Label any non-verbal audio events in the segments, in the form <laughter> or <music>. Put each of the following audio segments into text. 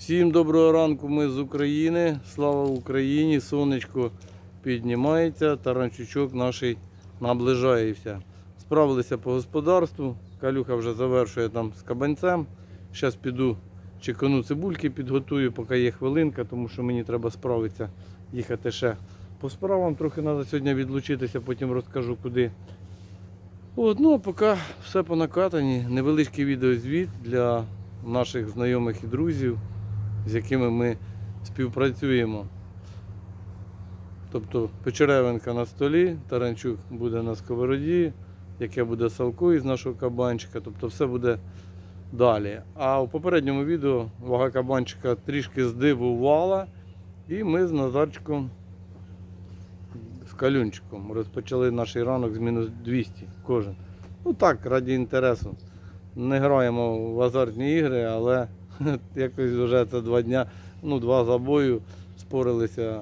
Всім доброго ранку, ми з України. Слава Україні! Сонечко піднімається, таранчучок наш наближається. Справилися по господарству. Калюха вже завершує там з кабанцем. Зараз піду чекану цибульки, підготую, поки є хвилинка, тому що мені треба справитися, їхати ще по справам. Трохи треба сьогодні відлучитися, потім розкажу куди. От, ну а поки все по накатанні. Невеличкий відеозвіт для наших знайомих і друзів, з якими ми співпрацюємо. Тобто Печеревенка на столі, Таранчук буде на сковороді, яке буде салко із нашого кабанчика, тобто все буде далі. А у попередньому відео вага кабанчика трішки здивувала, і ми з Назарчиком з калюнчиком розпочали наш ранок з мінус 200 кожен. Ну так, раді інтересу. Не граємо в азартні ігри, але <laughs> якось вже це два дня, ну два забою спорилися,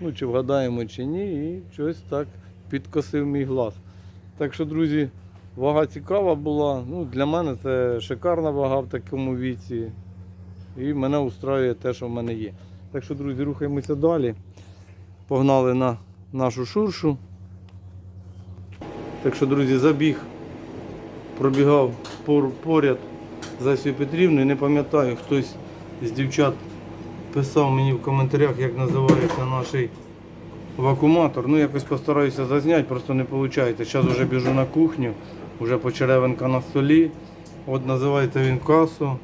ну чи вгадаємо, чи ні, і щось так підкосив мій глаз. Так що, друзі, вага цікава була. Ну, для мене це шикарна вага в такому віці. І мене устраює те, що в мене є. Так що, друзі, рухаємося далі. Погнали на нашу шуршу. Так що, друзі, забіг, пробігав поряд з Асією Петрівною. Не пам'ятаю, хтось з дівчат писав мені в коментарях, як називається наш вакууматор. Ну, якось постараюся зазняти, просто не виходить. Зараз вже біжу на кухню, вже почеревинка на столі. От називається він касу.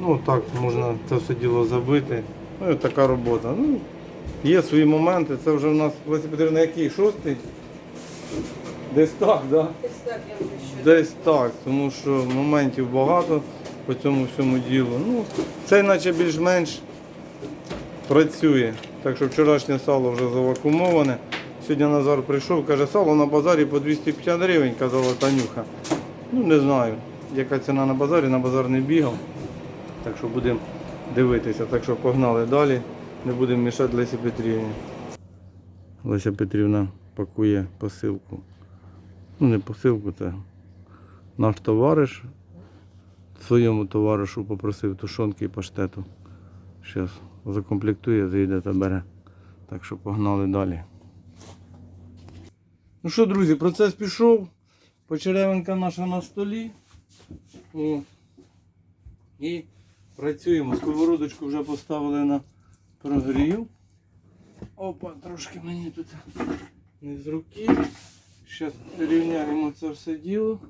Ну так можна це все діло забити. Ну і така робота. Ну, Є свої моменти. Це вже в нас Леся Петрівна, який? Шостий? Десь так? Да? Десь так я вже ще. Десь так, тому що моментів багато по цьому всьому ділу. Ну, це наче більш-менш працює. Так що вчорашнє сало вже завакумоване. Сьогодні Назар прийшов, каже, сало на базарі по 250 гривень, казала Танюха. Ну не знаю, яка ціна на базарі, на базар не бігав. Так що будемо дивитися. Так що погнали далі, не будемо мішати Лесі Петрівні. Леся Петрівна пакує посилку. Ну, не посилку, це наш товариш своєму товаришу попросив тушонки і паштету. Зараз закомплектує, зайде та бере. Так що погнали далі. Ну що, друзі, процес пішов. Почеревинка наша на столі. О. І працюємо. Сковородочку вже поставили на прогрів. Опа, трошки мені тут не з руки. Зараз рівняємо це все діло.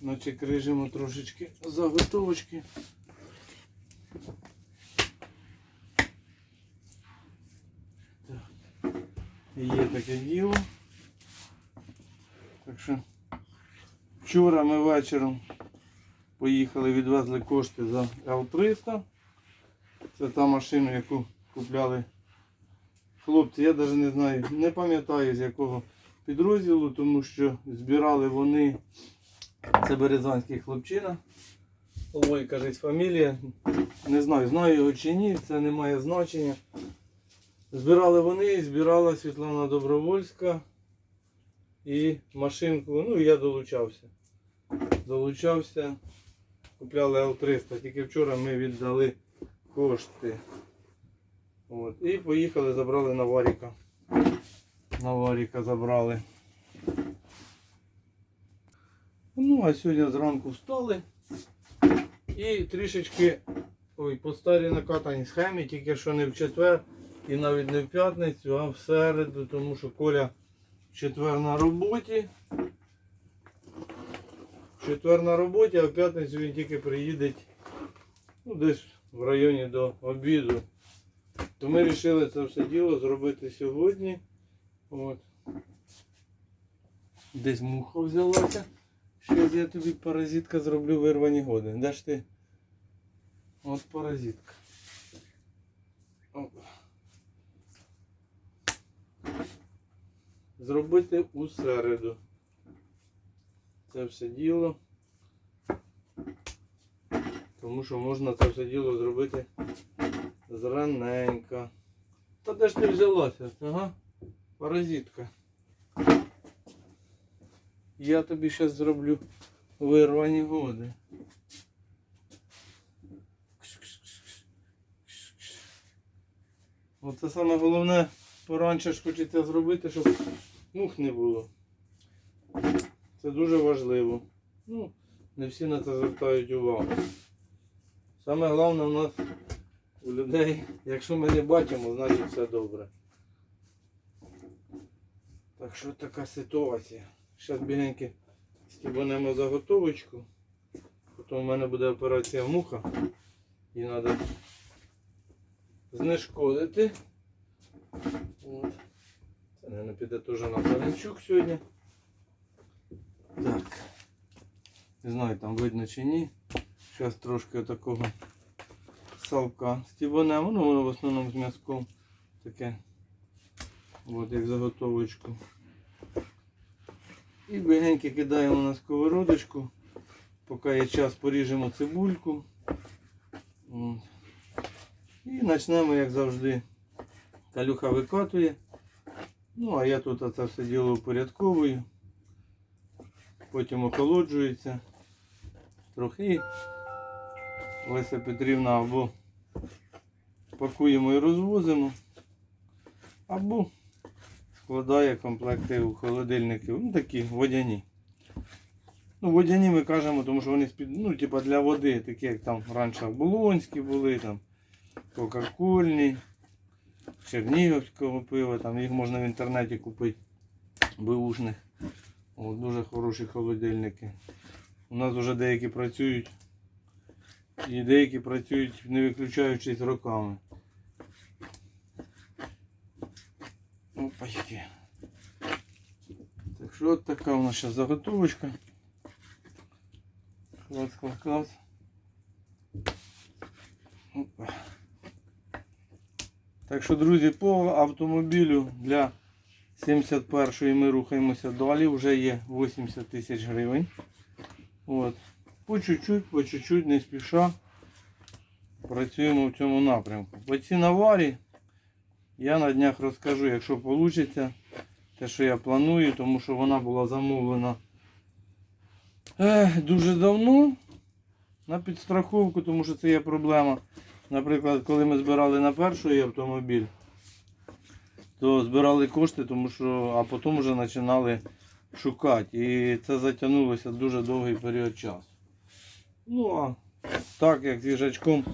Значить, режимо трошечки заготовочки. Так. Є таке діло. Так що вчора ми вечором Поїхали, відвезли кошти за Л-300. Це та машина, яку купляли хлопці. Я навіть не знаю, не пам'ятаю з якого підрозділу, тому що збирали вони. Це Березанський хлопчина. Ой, кажуть, фамілія. Не знаю, знаю його чи ні, це не має значення. Збирали вони, і збирала Світлана Добровольська і машинку. Ну, я долучався. Долучався. Купляли Л-300, тільки вчора ми віддали кошти. От. І поїхали, забрали на Варіка. На Варіка забрали. Ну, а сьогодні зранку встали. І трішечки ой, по старій накатаній схемі, тільки що не в четвер і навіть не в п'ятницю, а в середу, тому що Коля в четвер на роботі. Четвер на роботі, а в п'ятницю він тільки приїде ну, десь в районі до обіду. То ми вирішили це все діло зробити сьогодні. От. Десь муха взялася. Щось я тобі паразитка зроблю вирвані годи. Де ж ти? От паразитка. Зробити у середу це все діло. Тому що можна це все діло зробити зраненько. Та де ж ти взялася? Ага, паразитка. Я тобі зараз зроблю вирвані годи. Оце саме головне поранше ж хочеться зробити, щоб мух не було. Це дуже важливо. Ну, не всі на це звертають увагу. Саме головне у нас у людей, якщо ми не бачимо, значить все добре. Так що така ситуація. Зараз бігеньки стібанемо заготовочку. Потім у мене буде операція муха. І треба знешкодити. От. Це, мабуть, піде теж на паренчук сьогодні. Так. Не знаю, там видно чи ні. Зараз трошки такого салка стібанемо. Ну, воно в основному з м'язком таке. От як заготовочку. І бігеньки кидаємо на сковородочку. Поки є час, поріжемо цибульку. От. І почнемо, як завжди, калюха викатує. Ну, а я тут це все діло упорядковую. Потім охолоджується. Трохи. Леся Петрівна або пакуємо і розвозимо, або складає комплекти у холодильники. Ну такі водяні. Ну, водяні ми кажемо, тому що вони ну, типа для води, такі як там раніше Болонські були, там Кока-Кольні, Чернігівського пива, там їх можна в інтернеті купити беушних. О, дуже хороші холодильники. У нас вже деякі працюють. І деякі працюють не виключаючись роками. Опачки. Так що от така у нас зараз заготовочка. Клас, клас, клас. Опа. Так що, друзі, по автомобілю для 71-ї ми рухаємося далі. Вже є 80 тисяч гривень. От. По чуть-чуть, по чуть-чуть, не спіша. Працюємо в цьому напрямку. По цій наварі я на днях розкажу, якщо вийде, те, що я планую, тому що вона була замовлена дуже давно на підстраховку, тому що це є проблема. Наприклад, коли ми збирали на перший автомобіль, то збирали кошти, тому що, а потім вже починали шукати. І це затягнулося дуже довгий період часу. Ну а так як з їжачком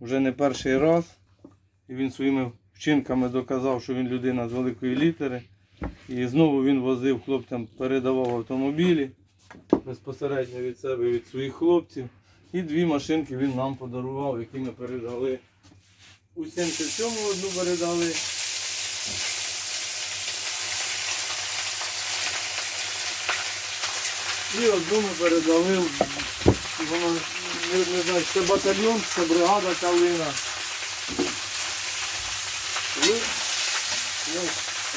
вже не перший раз, і він своїми вчинками доказав, що він людина з великої літери. І знову він возив хлопцям, передавав автомобілі безпосередньо від себе, від своїх хлопців. І дві машинки він нам подарував, які ми передали. У 77-му одну передали. І одну ми передали. Воно, не, знаю, це батальйон, це бригада Калина. І, ну,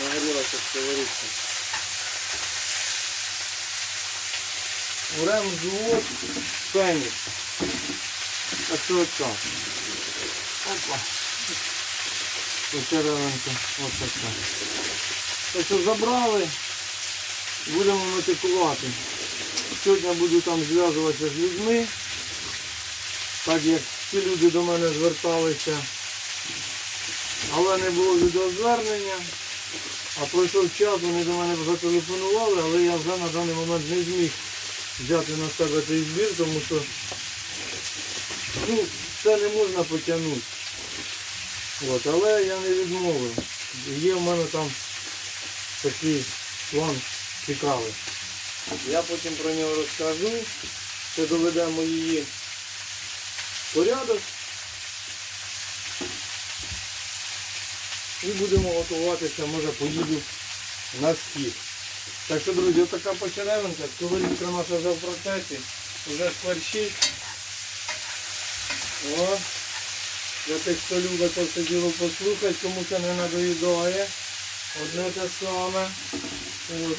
нагорілася сковорідка. Урем завод Фенікс. Так що от так. Опа. Почеревенько. Ось така. Так що забрали. Будемо метикувати. Сьогодні буду там зв'язуватися з людьми. Так як всі люди до мене зверталися. Але не було відеозвернення. А пройшов час, вони до мене зателефонували, але я вже на даний момент не зміг взяти на себе цей збір, тому що ну, це не можна потягнути. От, але я не відмовив. Є в мене там такий план цікавий. Я потім про нього розкажу. Ще доведемо її порядок. І будемо готуватися, може поїду на схід. Так що, друзі, така почеревинка, сковорідка наша вже в процесі, вже шкварчить. О, для тих, хто любить це діло послухати, кому це не надоїдає. Одне те саме.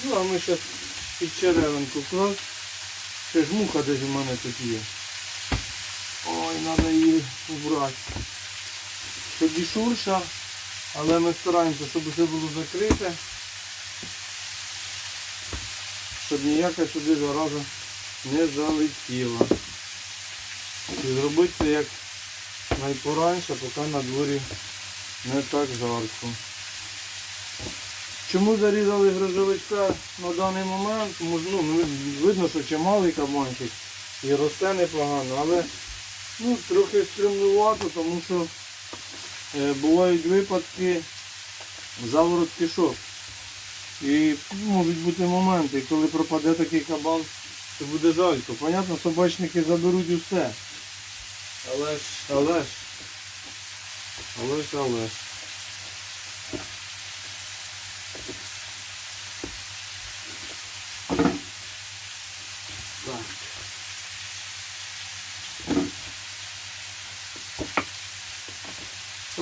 Ну, а ми ще під черевинку клас. Ще ж муха десь у мене тут є. Ой, треба її убрати. Тоді шурша, але ми стараємося, щоб все було закрите. щоб ніяка сюди зараза не залетіла. І зробити це як найпораньше, поки на дворі не так жарко. Чому зарізали грозовичка на даний момент? Ну, видно, що чималий кабанчик і росте непогано, але ну, трохи стримнувато, тому що е, бувають випадки заворот кишок. І можуть бути моменти, коли пропаде такий кабан, то буде жалько. Понятно, собачники заберуть усе. Але ж, але ж, але ж, але ж.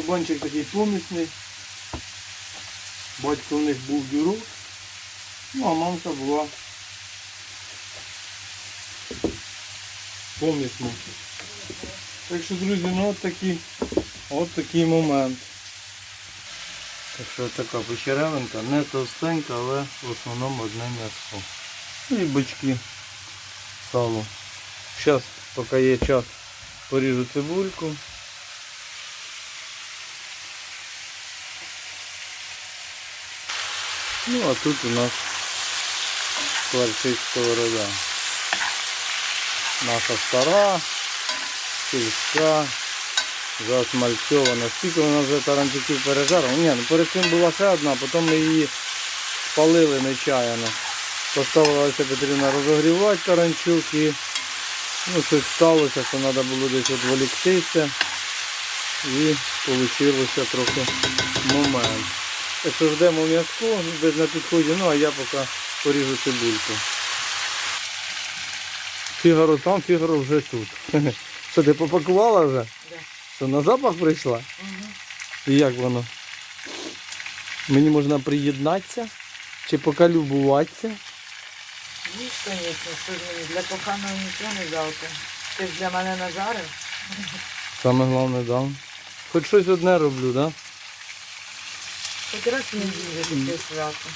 Кабанчик такий помісний. Батько в них був дюрок, ну а мамка була помісна. Так що, друзі, ну от такий, от такий момент. Так що така печеревинка, не товстенька, але в основному одне м'ясо. Ну і бочки, сало. Зараз, поки є час, поріжу цибульку. Ну а тут у нас кварчить сковорода. Наша стара, сільська, засмальцьована. Скільки вона вже таранчуків пережарила? Ні, ну перед цим була ще одна, потім ми її спалили нечаяно. Поставилася Петрівна розогрівати таранчук і ну, щось сталося, що треба було десь відволіктися. І вийшло трохи момент. Так що ждемо м'язко, десь на підході, ну а я поки поріжу цибульку. Фігаро там, Фігаро вже тут. <laughs> Що ти попакувала вже? Да. Що на запах прийшла? Угу. І як воно? Мені можна приєднатися? Чи поки любуватися? Ні, звісно, що ж мені для коханого нічого не жалко. Ти ж для мене нажарив. Саме головне, да. Хоч щось одне роблю, да? Хоч раз таке свято.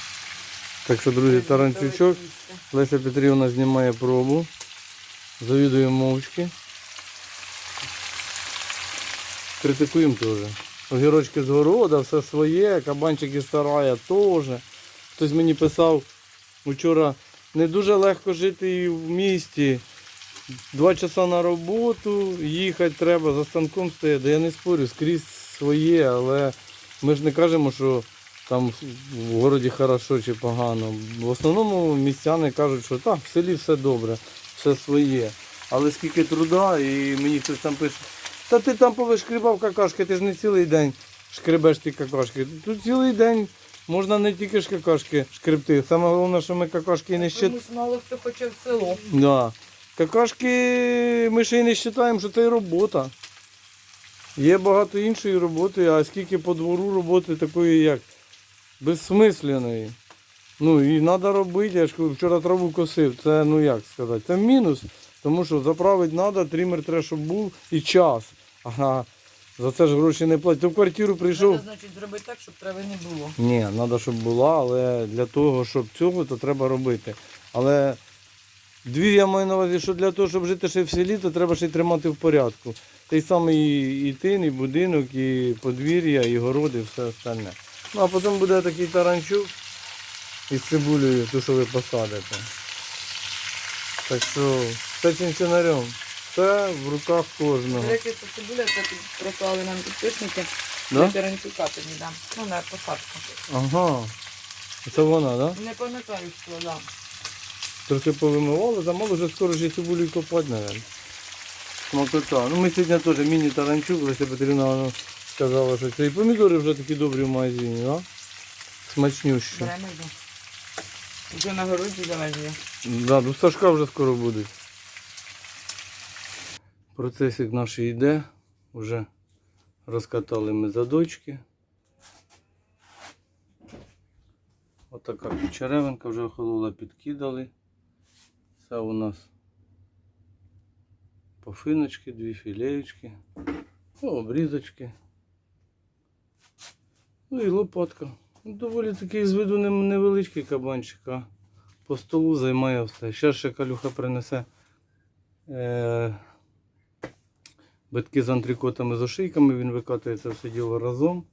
Так що, друзі, таранчучок. Леся Петрівна знімає пробу. Завідує мовчки. Критикуємо теж. Огірочки з города, все своє, кабанчики старає теж. Хтось мені писав вчора, не дуже легко жити і в місті. Два часа на роботу, їхати треба, за станком стояти. Я не спорю, скрізь своє, але ми ж не кажемо, що там в городі хорошо чи погано. В основному містяни кажуть, що так, в селі все добре, все своє. Але скільки труда, і мені хтось там пише, та ти там повишкрібав какашки, ти ж не цілий день шкребеш ті какашки. Тут цілий день можна не тільки ж какашки шкребти. Саме головне, що ми какашки не щит... Комусь мало хто хоче в село. Да. Какашки ми ще й не вважаємо, що це робота. Є багато іншої роботи, а скільки по двору роботи такої як безсмисленої. Ну і треба робити, я ж вчора траву косив. Це ну як сказати, це мінус, тому що заправити треба, трімер треба, щоб був і час. Ага, за це ж гроші не платять. То в квартиру прийшов. Треба, значить, зробити так, щоб трави не було. Ні, треба, щоб була, але для того, щоб цього, то треба робити. Але двір я маю на увазі, що для того, щоб жити ще в селі, то треба ще й тримати в порядку. Той самий і, і тин, і будинок, і подвір'я, і городи, і все остальне. Ну а потім буде такий таранчук із цибулею, ту, що ви посадите. Так що все чинчинарем. Все в руках кожного. Речі, це цибуля, це прислали нам підписники. Да? Таранчука тобі дам. Ну, на посадку. Ага. Це вона, так? Да? Не пам'ятаю, що дам. Трохи повимивали, замало вже скоро ж і цибулю копати, мабуть. Смакота. Ну ми сьогодні теж міні-таранчук, Леся Петрівна вона сказала, що це і помідори вже такі добрі в магазині, да? Смачнющі. Беремо йду. Вже на городі завезли. Да, до Сашка вже скоро будуть. Процесик наш йде. Вже розкатали ми задочки. Отака черевинка вже охолола, підкидали. Це у нас пофиночки, дві філеєчки, ну, обрізочки. Ну і лопатка. Доволі такий з виду невеличкий кабанчик, а по столу займає все. Ще ще калюха принесе е, битки з антрикотами з ошийками, він викатує це все діло разом.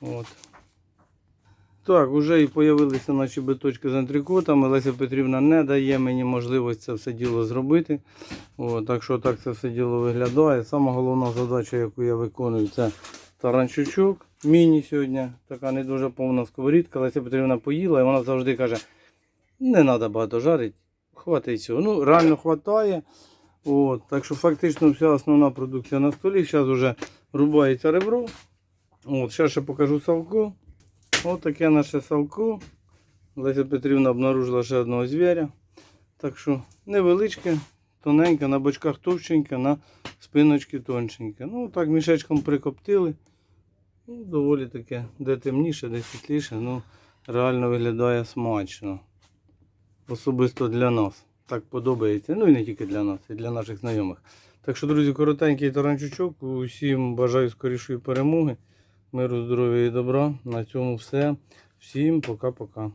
От. Так, вже і з'явилися наші биточки з антрикотами. Леся Петрівна не дає мені можливість це все діло зробити. От, так що так це все діло виглядає. Сама головна задача, яку я виконую, це таранчучок. Міні сьогодні. Така не дуже повна сковорідка. Леся Петрівна поїла і вона завжди каже, не треба багато жарити, хватить цього. Ну, реально хватає. От, так що фактично вся основна продукція на столі. Зараз вже рубається ребро. От, зараз ще покажу салко. Ось таке наше салко. Леся Петрівна обнаружила ще одного звіря. Так що невеличке, тоненьке, на бочках товщеньке, на спиночці тоншеньке. Ну так мішечком прикоптили. Ну, доволі таке, де темніше, де світліше, ну реально виглядає смачно. Особисто для нас. Так подобається. Ну і не тільки для нас, і для наших знайомих. Так що, друзі, коротенький таранчучок. Усім бажаю скорішої перемоги. Миру, здоров'я і добра. На цьому все. Всім пока-пока.